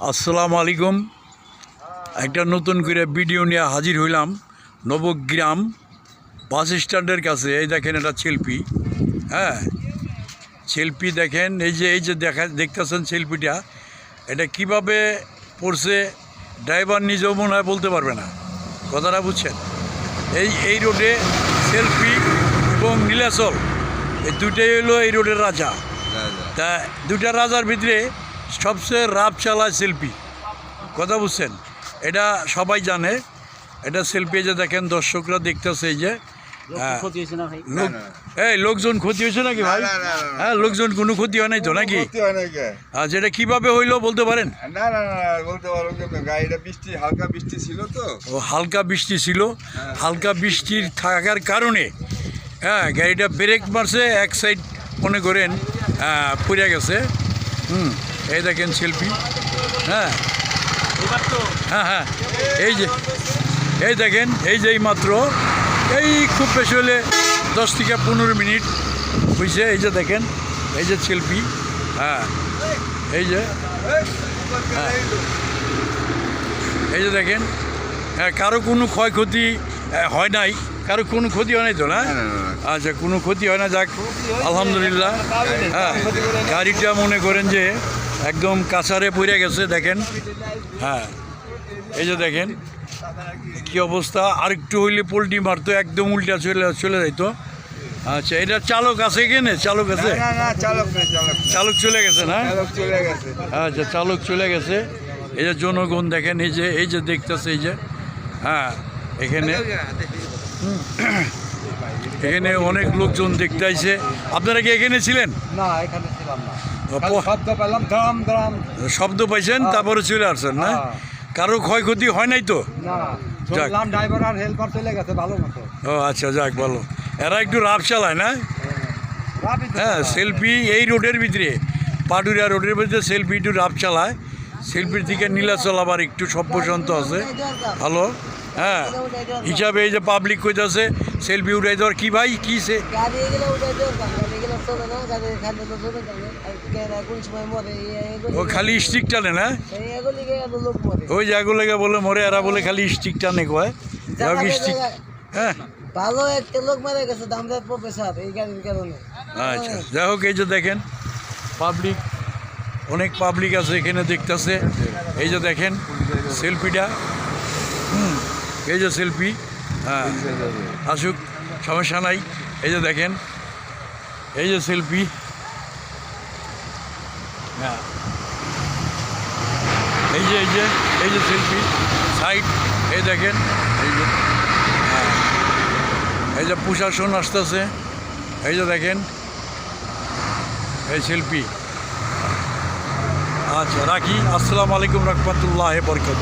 আসসালামু আলাইকুম। একটা নতুন করে ভিডিও নিয়ে হাজির হইলাম নবগ্রাম বাস স্ট্যান্ডের কাছে। এই দেখেন এটা শিল্পী। হ্যাঁ শিল্পী দেখেন এই যে এই যে দেখা দেখতেছেন শিল্পীটা এটা কীভাবে পড়ছে ড্রাইভার নিজেও মনে হয় বলতে পারবে না। কথাটা বুঝছেন? এই এই রোডে সেলফি এবং নীলাচল এই দুটাই হলো এই রোডের রাজা। তা দুটা রাজার ভিতরে সবচেয়ে রাব চালায় শিল্পী কথা বুঝছেন এটা সবাই জানে এটা শিল্পী যে দেখেন দর্শকরা দেখতেছে এই যে হ্যাঁ, ক্ষতি হয়েছে না এই লোকজন ক্ষতি হয়েছে নাকি ভাই? না, না, না, না। হ্যাঁ লোকজন কোনো ক্ষতি হয় নাই তো নাকি? হয়? আর যেটা কীভাবে হইল বলতে পারেন? না না না বলতে পারো গাড়িটা বৃষ্টি হালকা বৃষ্টি ছিল তো। ও হালকা বৃষ্টি ছিল। হালকা বৃষ্টির থাকার কারণে হ্যাঁ গাড়িটা ব্রেক মারছে এক সাইড মনে করেন হ্যাঁ, পড়ে গেছে। হুম। এই দেখেন শিল্পী হ্যাঁ। হ্যাঁ হ্যাঁ। এই যে এই দেখেন এই যে এই মাত্র এই খুব বেশি হলে দশ থেকে পনেরো মিনিট হয়েছে এই যে দেখেন এই যে শিল্পী হ্যাঁ। এই যে হ্যাঁ। এই যে দেখেন হ্যাঁ কারও কোনো ক্ষয়ক্ষতি হয় নাই। কারও কোনো ক্ষতি হয় নাই তো না। আচ্ছা কোনো ক্ষতি হয় না যাক আলহামদুলিল্লাহ। হ্যাঁ গাড়িটা মনে করেন যে একদম কাছারে পড়ে গেছে দেখেন। হ্যাঁ এই যে দেখেন কি অবস্থা। আর একটু হইলে পোলট্রি মারতো একদম উল্টা চলে চলে যাইতো। আচ্ছা এটা চালক আছে এখানে চালক আছে? চালক চলে গেছে না? চালক চলে গেছে। আচ্ছা চালক চলে গেছে। এই যে জনগণ দেখেন এই যে এই যে দেখতেছে এই যে। হ্যাঁ এখানে এখানে অনেক লোকজন দেখতে আইছে। আপনারা কি এখানে ছিলেন? না এখানে ছিলাম না। শব্দ পেলাম পাইছেন তারপরে চলে আসছেন না? হ্যাঁ। কারও ক্ষয়ক্ষতি হয় নাই তো? শুনলাম ড্রাইভার আর হেল্পার চলে গেছে ভালো মতো। ও আচ্ছা যাক ভালো। এরা একটু রাফ চালায় না? হ্যাঁ সেলফি এই রোডের ভিতরে পাটুরিয়া রোডের ভিতরে সেলফি একটু রাফ চালায়। সেলফির দিকে নীলাচল আবার একটু সব সভ্যশান্ত আছে। ভালো? হ্যাঁ। হিসাবে এই যে পাবলিক কইতাছে সেলফি উঠাই দেওয়ার কি ভাই কি সে? ও খালি স্টিক টানে না? ওই জায়গাগুলোকে বলে মরে এরা বলে খালি স্টিক টানে কয়। স্টিক হ্যাঁ। ভালো একটা লোক মারা গেছে দামদার প্রফেসর এই গাড়ির কারণে। আচ্ছা যাই হোক এই যে দেখেন পাবলিক অনেক পাবলিক আছে এখানে দেখতেছে। এই যে দেখেন সেলফিটা এই যে সেলফি হ্যাঁ আসুক সমস্যা নাই। এই যে দেখেন এই যে সেলফি হ্যাঁ। এই যে এই যে এই যে সেলফি সাইড এই দেখেন এই যে হ্যাঁ। এই যে প্রশাসন আসতেছে এই যে দেখেন এই শিল্পী আচ্ছা রাখি। আসসালামু আলাইকুম রহমতুল্লাহ বরকত